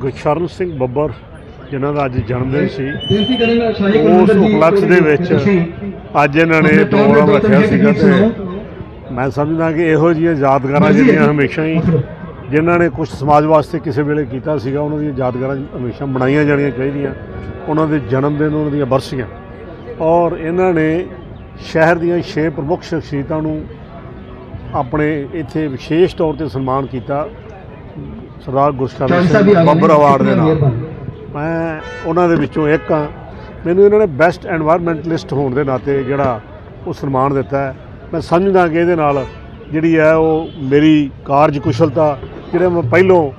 ਗੁਰਸ਼ਰਨ ਸਿੰਘ ਬੱਬਰ ਜਿਨ੍ਹਾਂ ਦਾ ਅੱਜ ਜਨਮ ਦਿਨ ਸੀ ਉਸ ਉਪਲਕਸ਼ ਦੇ ਵਿੱਚ ਅੱਜ ਇਹਨਾਂ ਨੇ ਪ੍ਰੋਗਰਾਮ ਰੱਖਿਆ ਸੀਗਾ ਤੇ। ਮੈਂ ਸਮਝਦਾ ਕਿ ਇਹੋ ਜਿਹੀਆਂ ਯਾਦਗਾਰਾਂ ਜਿਹੜੀਆਂ। ਹਮੇਸ਼ਾ ਹੀ ਜਿਨ੍ਹਾਂ ਨੇ ਕੁਝ ਸਮਾਜ ਵਾਸਤੇ ਕਿਸੇ ਵੇਲੇ ਕੀਤਾ ਸੀਗਾ ਉਹਨਾਂ ਦੀਆਂ ਯਾਦਗਾਰਾਂ ਹਮੇਸ਼ਾ ਬਣਾਈਆਂ ਜਾਣੀਆਂ ਚਾਹੀਦੀਆਂ ਉਹਨਾਂ ਦੇ ਜਨਮ ਦਿਨ ਉਹਨਾਂ ਦੀਆਂ ਬਰਸੀਆਂ ਔਰ ਇਹਨਾਂ ਨੇ ਸ਼ਹਿਰ ਦੀਆਂ ਛੇ ਪ੍ਰਮੁੱਖ ਸ਼ਖਸੀਅਤਾਂ ਨੂੰ ਆਪਣੇ ਇੱਥੇ ਵਿਸ਼ੇਸ਼ ਤੌਰ ਤੇ ਸਨਮਾਨ ਕੀਤਾ ਸਰਦਾਰ ਗੁਰਸ਼ਰਨ ਸਿੰਘ ਬੰਬਰ ਅਵਾਰਡ ਦੇ ਨਾਲ। ਮੈਂ ਉਹਨਾਂ ਦੇ ਵਿੱਚੋਂ ਇੱਕ ਹਾਂ। ਮੈਨੂੰ ਇਹਨਾਂ ਨੇ ਬੈਸਟ এনवायरमेंटਲਿਸਟ ਹੋਣ ਦੇ ਨਾਤੇ ਜਿਹੜਾ ਉਹ ਸਨਮਾਨ ਦਿੱਤਾ ਮੈਂ ਸਮਝਦਾ ਕਿ ਇਹਦੇ ਨਾਲ ਜਿਹੜੀ ਹੈ ਉਹ ਮੇਰੀ ਕਾਰਜ ਕੁਸ਼ਲਤਾ ਜਿਹੜੇ ਮੈਂ ਪਹਿਲੋਂ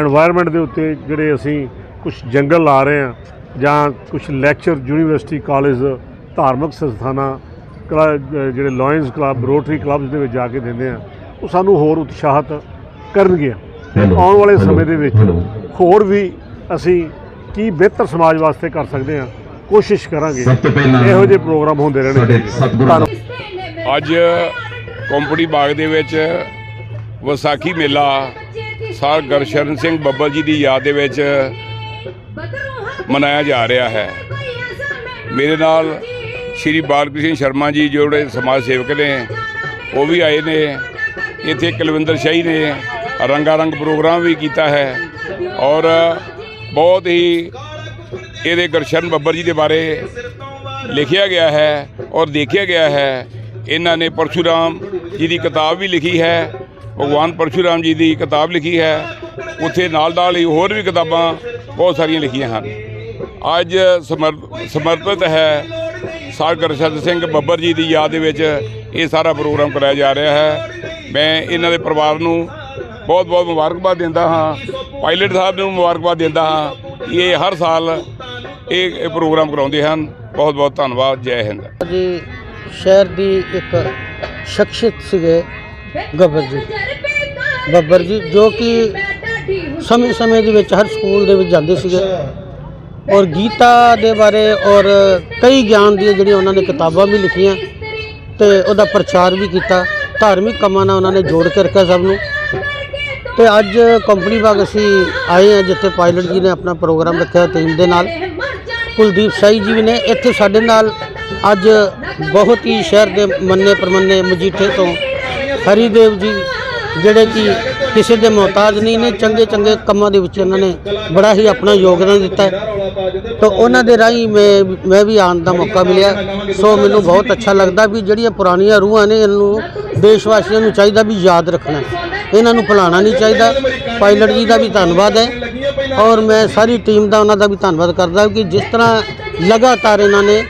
এনवायरमेंट ਦੇ ਉੱਤੇ ਜਿਹੜੇ ਅਸੀਂ ਕੁਝ ਜੰਗਲ ਲਾ ਰਹੇ ਹਾਂ ਜਾਂ ਕੁਝ ਲੈਕਚਰ ਯੂਨੀਵਰਸਿਟੀ ਕਾਲਜ ਧਾਰਮਿਕ ਸੰਸਥਾਨਾਂ ਜਿਹੜੇ ਲਾਇਨਸ ਕਲੱਬ ਰੋਟਰੀ ਕਲੱਬਸ ਦੇ ਵਿੱਚ ਜਾ ਕੇ ਦਿੰਦੇ ਆ ਉਹ ਸਾਨੂੰ ਹੋਰ ਉਤਸ਼ਾਹਤ ਕਰਨਗੇ। ਤੇ ਆਉਣ ਵਾਲੇ ਸਮੇਂ ਦੇ ਵਿੱਚ ਹੋਰ ਵੀ ਅਸੀਂ ਕੀ ਬਿਹਤਰ ਸਮਾਜ ਵਾਸਤੇ ਕਰ ਸਕਦੇ ਹਾਂ ਕੋਸ਼ਿਸ਼ ਕਰਾਂਗੇ ਸਭ ਤੋਂ ਪਹਿਲਾਂ ਇਹੋ ਜਿਹੇ ਪ੍ਰੋਗਰਾਮ ਹੁੰਦੇ ਰਹਿਣੇ ਸਾਡੇ ਚਾਹੀਦੇ। ਸਤਿਗੁਰੂ ਧੰਨਵਾਦ। ਅੱਜ ਕੰਪਨੀ ਬਾਗ ਦੇ ਵਿੱਚ ਵਿਸਾਖੀ ਮੇਲਾ ਸਰ ਗੁਰਸ਼ਰਨ ਸਿੰਘ ਬੱਬਲ ਜੀ ਦੀ ਯਾਦ ਦੇ ਵਿੱਚ ਮਨਾਇਆ ਜਾ ਰਿਹਾ ਹੈ ਮੇਰੇ ਨਾਲ ਸ਼੍ਰੀ ਬਾਲਕ੍ਰਿਸ਼ਨ ਸ਼ਰਮਾ ਜੀ ਜਿਹੜੇ ਸਮਾਜ ਸੇਵਕ ਨੇ ਉਹ ਵੀ ਆਏ ਨੇ ਇੱਥੇ ਕੁਲਵਿੰਦਰ ਸ਼ਾਹੀ ਨੇ ਰੰਗਾਰੰਗ ਪ੍ਰੋਗਰਾਮ ਵੀ ਕੀਤਾ ਹੈ ਔਰ ਬਹੁਤ ਹੀ ਇਹਦੇ ਗੁਰਸ਼ਰਨ ਬੱਬਰ ਜੀ ਦੇ ਬਾਰੇ ਲਿਖਿਆ ਗਿਆ ਹੈ ਔਰ ਦੇਖਿਆ ਗਿਆ ਹੈ। ਇਹਨਾਂ ਨੇ ਪਰਸ਼ੂਰਾਮ ਜੀ ਦੀ ਕਿਤਾਬ ਵੀ ਲਿਖੀ ਹੈ, ਭਗਵਾਨ ਪਰਸ਼ੂਰਾਮ ਜੀ ਦੀ ਕਿਤਾਬ ਲਿਖੀ ਹੈ। ਉੱਥੇ ਨਾਲ ਨਾਲ ਹੀ ਹੋਰ ਵੀ ਕਿਤਾਬਾਂ ਬਹੁਤ ਸਾਰੀਆਂ ਲਿਖੀਆਂ ਹਨ। ਅੱਜ ਸਮਰ- ਸਮਰਪਿਤ ਹੈ ਸਰ ਸਿੰਘ ਬੱਬਰ ਜੀ ਦੀ ਯਾਦ ਦੇ ਵਿੱਚ ਇਹ ਸਾਰਾ ਪ੍ਰੋਗਰਾਮ ਕਰਾਇਆ ਜਾ ਰਿਹਾ ਹੈ। ਮੈਂ ਇਹਨਾਂ ਦੇ ਪਰਿਵਾਰ ਨੂੰ ਬਹੁਤ ਬਹੁਤ ਮੁਬਾਰਕਬਾਦ ਦਿੰਦਾ ਹਾਂ। ਪਾਇਲਟ ਸਾਹਿਬ ਨੂੰ ਮੁਬਾਰਕਬਾਦ ਦਿੰਦਾ ਹਾਂ ਇਹ ਹਰ ਸਾਲ ਇਹ ਇਹ ਪ੍ਰੋਗਰਾਮ ਕਰਾਉਂਦੇ ਹਨ। ਬਹੁਤ ਬਹੁਤ ਧੰਨਵਾਦ, ਜੈ ਹਿੰਦ। ਜੀ, ਸ਼ਹਿਰ ਦੀ ਇੱਕ ਸ਼ਖਸੀਅਤ ਸੀਗੇ ਗੱਬਰ ਜੀ। ਬੱਬਰ ਜੀ, ਜੋ ਕਿ ਸਮੇਂ ਸਮੇਂ ਦੇ ਵਿੱਚ ਹਰ ਸਕੂਲ ਦੇ ਵਿੱਚ ਜਾਂਦੇ ਸੀਗੇ। ਔਰ ਗੀਤਾ ਦੇ ਬਾਰੇ ਔਰ ਕਈ ਗਿਆਨ ਦੀਆਂ ਜਿਹੜੀਆਂ ਉਹਨਾਂ ਨੇ ਕਿਤਾਬਾਂ ਵੀ ਲਿਖੀਆਂ ਤੇ ਉਹਦਾ ਪ੍ਰਚਾਰ ਵੀ ਕੀਤਾ। ਧਾਰਮਿਕ ਕੰਮਾਂ ਨਾਲ ਉਹਨਾਂ ਨੇ ਜੋੜ ਕੇ ਰੱਖਿਆ ਸਭ ਨੂੰ। ਤੇ ਅੱਜ ਕੰਪਨੀ ਬਾਗ ਅਸੀਂ ਆਏ ਹਾਂ ਜਿੱਥੇ ਪਾਇਲਟ ਜੀ ਨੇ ਆਪਣਾ ਪ੍ਰੋਗਰਾਮ ਰੱਖਿਆ ਟੀਮ ਦੇ ਨਾਲ। ਕੁਲਦੀਪ ਸਾਈ ਜੀ ਵੀ ਨੇ ਇੱਥੇ ਸਾਡੇ ਨਾਲ। ਅੱਜ ਬਹੁਤ ਹੀ ਸ਼ਹਿਰ ਦੇ ਮੰਨੇ ਪਰਮੰਨੇ ਮਜੀਠੇ ਤੋਂ ਹਰੀਦੇਵ ਜੀ ਜਿਹੜੇ ਕਿ ਕਿਸੇ ਦੇ ਮੁਹਤਾਜ ਨਹੀਂ ਨੇ, ਚੰਗੇ ਚੰਗੇ ਕੰਮਾਂ ਦੇ ਵਿੱਚ ਉਹਨਾਂ ਨੇ ਬੜਾ ਹੀ ਆਪਣਾ ਯੋਗਦਾਨ ਦਿੱਤਾ ਹੈ। ਤਾਂ ਉਹਨਾਂ ਦੇ ਰਾਹੀਂ ਮੈਂ ਮੈਂ ਵੀ ਆਉਣ ਦਾ ਮੌਕਾ ਮਿਲਿਆ। ਸੋ ਮੈਨੂੰ ਬਹੁਤ ਅੱਛਾ ਲੱਗਦਾ ਵੀ ਜਿਹੜੀਆਂ ਪੁਰਾਣੀਆਂ ਰੂਹਾਂ ਨੇ, ਇਹਨੂੰ ਦੇਸ਼ ਵਾਸੀਆਂ ਨੂੰ ਚਾਹੀਦਾ ਵੀ ਯਾਦ ਰੱਖਣਾ ਇਹਨਾਂ ਨੂੰ ਭੁਲਾਉਣਾ ਨਹੀਂ ਚਾਹੀਦਾ। ਪਾਇਲਟ ਜੀ ਦਾ ਵੀ ਧੰਨਵਾਦ ਹੈ। ਔਰ ਮੈਂ ਸਾਰੀ ਟੀਮ ਦਾ, ਉਹਨਾਂ ਦਾ ਵੀ ਧੰਨਵਾਦ ਕਰਦਾ ਕਿ ਜਿਸ ਤਰ੍ਹਾਂ ਲਗਾਤਾਰ ਇਹਨਾਂ ਨੇ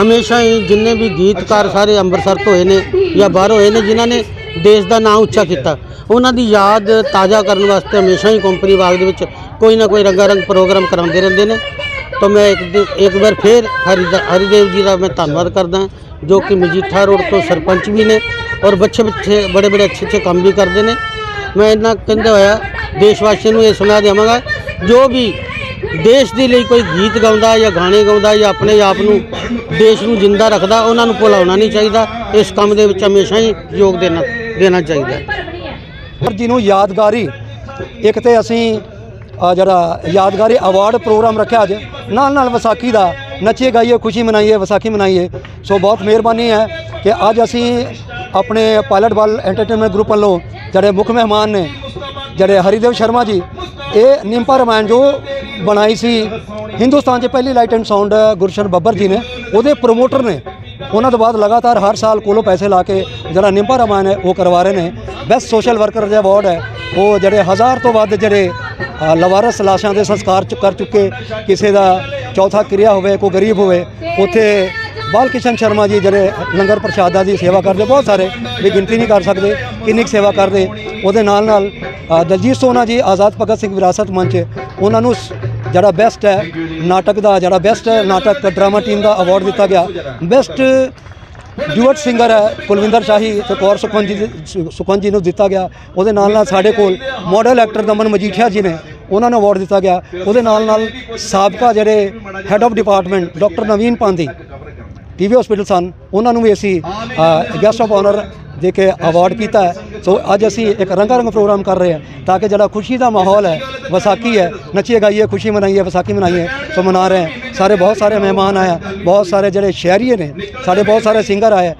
ਹਮੇਸ਼ਾ ਹੀ ਜਿੰਨੇ ਵੀ ਗੀਤਕਾਰ ਸਾਰੇ ਅੰਮ੍ਰਿਤਸਰ ਤੋਂ ਹੋਏ ਨੇ ਜਾਂ ਬਾਹਰੋਂ ਹੋਏ ਨੇ, ਜਿਨ੍ਹਾਂ ਨੇ ਦੇਸ਼ ਦਾ ਨਾਮ ਉੱਚਾ ਕੀਤਾ। ਉਹਨਾਂ ਦੀ ਯਾਦ ਤਾਜ਼ਾ ਕਰਨ ਵਾਸਤੇ ਹਮੇਸ਼ਾ ਹੀ ਕੰਪਨੀ ਬਾਗ ਦੇ ਵਿੱਚ ਕੋਈ ਨਾ ਕੋਈ ਰੰਗਾ ਰੰਗ ਪ੍ਰੋਗਰਾਮ ਕਰਾਉਂਦੇ ਰਹਿੰਦੇ ਨੇ। ਤਾਂ ਮੈਂ ਇੱਕ ਇੱਕ ਵਾਰ ਫੇਰ ਹਰੀ ਹਰੀਦੇਵ ਜੀ ਦਾ ਮੈਂ ਧੰਨਵਾਦ ਕਰਦਾ ਜੋ ਕਿ ਮਜੀਠਾ ਰੋਡ ਤੋਂ ਸਰਪੰਚ ਵੀ ਨੇ ਔਰ ਬੱਚੇ ਬੱਚੇ ਬੜੇ ਬੜੇ ਅੱਛੇ ਅੱਛੇ ਕੰਮ ਵੀ ਕਰਦੇ ਨੇ। ਮੈਂ ਇਹਨਾਂ ਕਹਿੰਦੇ ਹੋਇਆ ਦੇਸ਼ ਵਾਸੀਆਂ ਨੂੰ ਇਹ ਸੁਣਾ ਦੇਵਾਂਗਾ ਜੋ ਵੀ ਦੇਸ਼ ਦੇ ਲਈ ਕੋਈ ਗੀਤ ਗਾਉਂਦਾ ਜਾਂ ਗਾਣੇ ਗਾਉਂਦਾ ਜਾਂ ਆਪਣੇ ਆਪ ਨੂੰ ਦੇਸ਼ ਨੂੰ ਜਿੰਦਾ ਰੱਖਦਾ ਉਹਨਾਂ ਨੂੰ ਭੁਲਾਉਣਾ ਨਹੀਂ ਚਾਹੀਦਾ। ਇਸ ਕੰਮ ਦੇ ਵਿੱਚ ਹਮੇਸ਼ਾ ਹੀ ਯੋਗ ਦੇਣਾ ਦੇਣਾ ਚਾਹੀਦਾ। ਹੈ। ਪਰ ਜਿਹਨੂੰ ਯਾਦਗਾਰੀ ਇੱਕ ਤੇ ਅਸੀਂ ਜਿਹੜਾ ਯਾਦਗਾਰੀ ਅਵਾਰਡ ਪ੍ਰੋਗਰਾਮ ਰੱਖਿਆ ਅੱਜ ਨਾਲ ਨਾਲ ਵਿਸਾਖੀ ਦਾ ਨੱਚੀਏ ਗਾਈਏ ਖੁਸ਼ੀ ਮਨਾਈਏ ਵਿਸਾਖੀ ਮਨਾਈਏ। ਸੋ ਬਹੁਤ ਮਿਹਰਬਾਨੀ ਹੈ ਕਿ ਅੱਜ ਅਸੀਂ ਆਪਣੇ ਪਾਇਲਟ ਬਲ ਐਂਟਰਟੇਨਮੈਂਟ ਗਰੁੱਪ ਵੱਲੋਂ ਜਿਹੜੇ ਮੁੱਖ ਮਹਿਮਾਨ ਨੇ ਜਿਹੜੇ ਹਰੀਦੇਵ ਸ਼ਰਮਾ ਜੀ ਇਹ ਨਿੰਪਾ ਰਮਾਇਣ ਜੋ ਬਣਾਈ ਸੀ ਹਿੰਦੁਸਤਾਨ 'ਚ ਪਹਿਲੀ light and sound Gurshan Babbar ji ਨੇ ਉਹਦੇ ਪ੍ਰੋਮੋਟਰ ਨੇ। ਉਹਨਾਂ ਤੋਂ ਬਾਅਦ ਲਗਾਤਾਰ ਹਰ ਸਾਲ ਕੋਲੋਂ ਪੈਸੇ ਲਾ ਕੇ ਜਿਹੜਾ ਨਿੰਬਾ ਰਮਾਇਣ ਹੈ, ਉਹ ਕਰਵਾ ਰਹੇ ਨੇ। ਬੈਸਟ ਸੋਸ਼ਲ ਵਰਕਰ ਦੇ ਅਵਾਰਡ ਹੈ, ਉਹ ਜਿਹੜੇ ਹਜ਼ਾਰ ਤੋਂ ਵੱਧ ਜਿਹੜੇ ਲਵਾਰਸ ਲਾਸ਼ਾਂ ਦੇ ਸੰਸਕਾਰ ਚ ਕਰ ਚੁੱਕੇ। ਕਿਸੇ ਦਾ ਚੌਥਾ ਕਿਰਿਆ ਹੋਵੇ, ਕੋਈ ਗਰੀਬ ਹੋਵੇ, ਉੱਥੇ ਬਾਲ ਕਿਸ਼ਨ ਸ਼ਰਮਾ ਜੀ ਜਿਹੜੇ ਲੰਗਰ ਪ੍ਰਸ਼ਾਦਾ ਦੀ ਸੇਵਾ ਕਰਦੇ, ਬਹੁਤ ਸਾਰੇ ਵੀ ਗਿਣਤੀ ਨਹੀਂ ਕਰ ਸਕਦੇ, ਕਿੰਨੀ ਕੁ ਸੇਵਾ ਕਰਦੇ। ਉਹਦੇ ਨਾਲ ਨਾਲ ਦਲਜੀਤ ਸੋਨਾ ਜੀ, ਆਜ਼ਾਦ ਭਗਤ ਸਿੰਘ ਵਿਰਾਸਤ ਮੰਚ, ਉਹਨਾਂ ਨੂੰ ਜਿਹੜਾ ਬੈਸਟ ਹੈ, ਨਾਟਕ ਦਾ ਜਿਹੜਾ ਬੈਸਟ ਹੈ, ਨਾਟਕ ਡਰਾਮਾ ਟੀਮ ਦਾ ਅਵਾਰਡ ਦਿੱਤਾ ਗਿਆ। ਬੈਸਟ ਡਿਊਟ ਸਿੰਗਰ ਹੈ ਕੁਲਵਿੰਦਰ ਸ਼ਾਹੀ ਤੇ ਕੌਰ ਸੁਖਵੰਤ ਜੀ ਸੁਖਵੰਤ ਜੀ ਨੂੰ ਦਿੱਤਾ ਗਿਆ। ਉਹਦੇ ਨਾਲ ਨਾਲ ਸਾਡੇ ਕੋਲ ਮਾਡਲ ਐਕਟਰ ਦਮਨ ਮਜੀਠੀਆ ਜੀ ਨੇ, ਉਹਨਾਂ ਨੂੰ ਅਵਾਰਡ ਦਿੱਤਾ ਗਿਆ। ਉਹਦੇ ਨਾਲ ਨਾਲ ਸਾਬਕਾ ਜਿਹੜੇ head of department doctor Naveen Pandi TV hospital ਸਨ। ਉਹਨਾਂ ਨੂੰ ਵੀ ਅਸੀਂ ਗੈਸਟ ਆਫ ਆਨਰ ਦੇ ਕੇ ਅਵਾਰਡ ਕੀਤਾ ਹੈ, ਸੋ ਅੱਜ ਅਸੀਂ ਇੱਕ ਰੰਗਾ ਰੰਗ ਪ੍ਰੋਗਰਾਮ ਕਰ ਰਹੇ ਹਾਂ ਤਾਂ ਕਿ ਜਿਹੜਾ ਖੁਸ਼ੀ ਦਾ ਮਾਹੌਲ ਹੈ, ਵਿਸਾਖੀ ਹੈ, ਨੱਚੀਏ, ਗਾਈਏ, ਖੁਸ਼ੀ ਮਨਾਈਏ, ਵਿਸਾਖੀ ਮਨਾਈਏ, ਸੋ ਮਨਾ ਰਹੇ ਹਾਂ। ਸਾਰੇ ਬਹੁਤ ਸਾਰੇ ਮਹਿਮਾਨ ਆਏ ਆ, ਬਹੁਤ ਸਾਰੇ ਜਿਹੜੇ ਸ਼ਹਿਰੀਏ ਨੇ, ਸਾਡੇ ਬਹੁਤ ਸਾਰੇ ਸਿੰਗਰ ਆਏ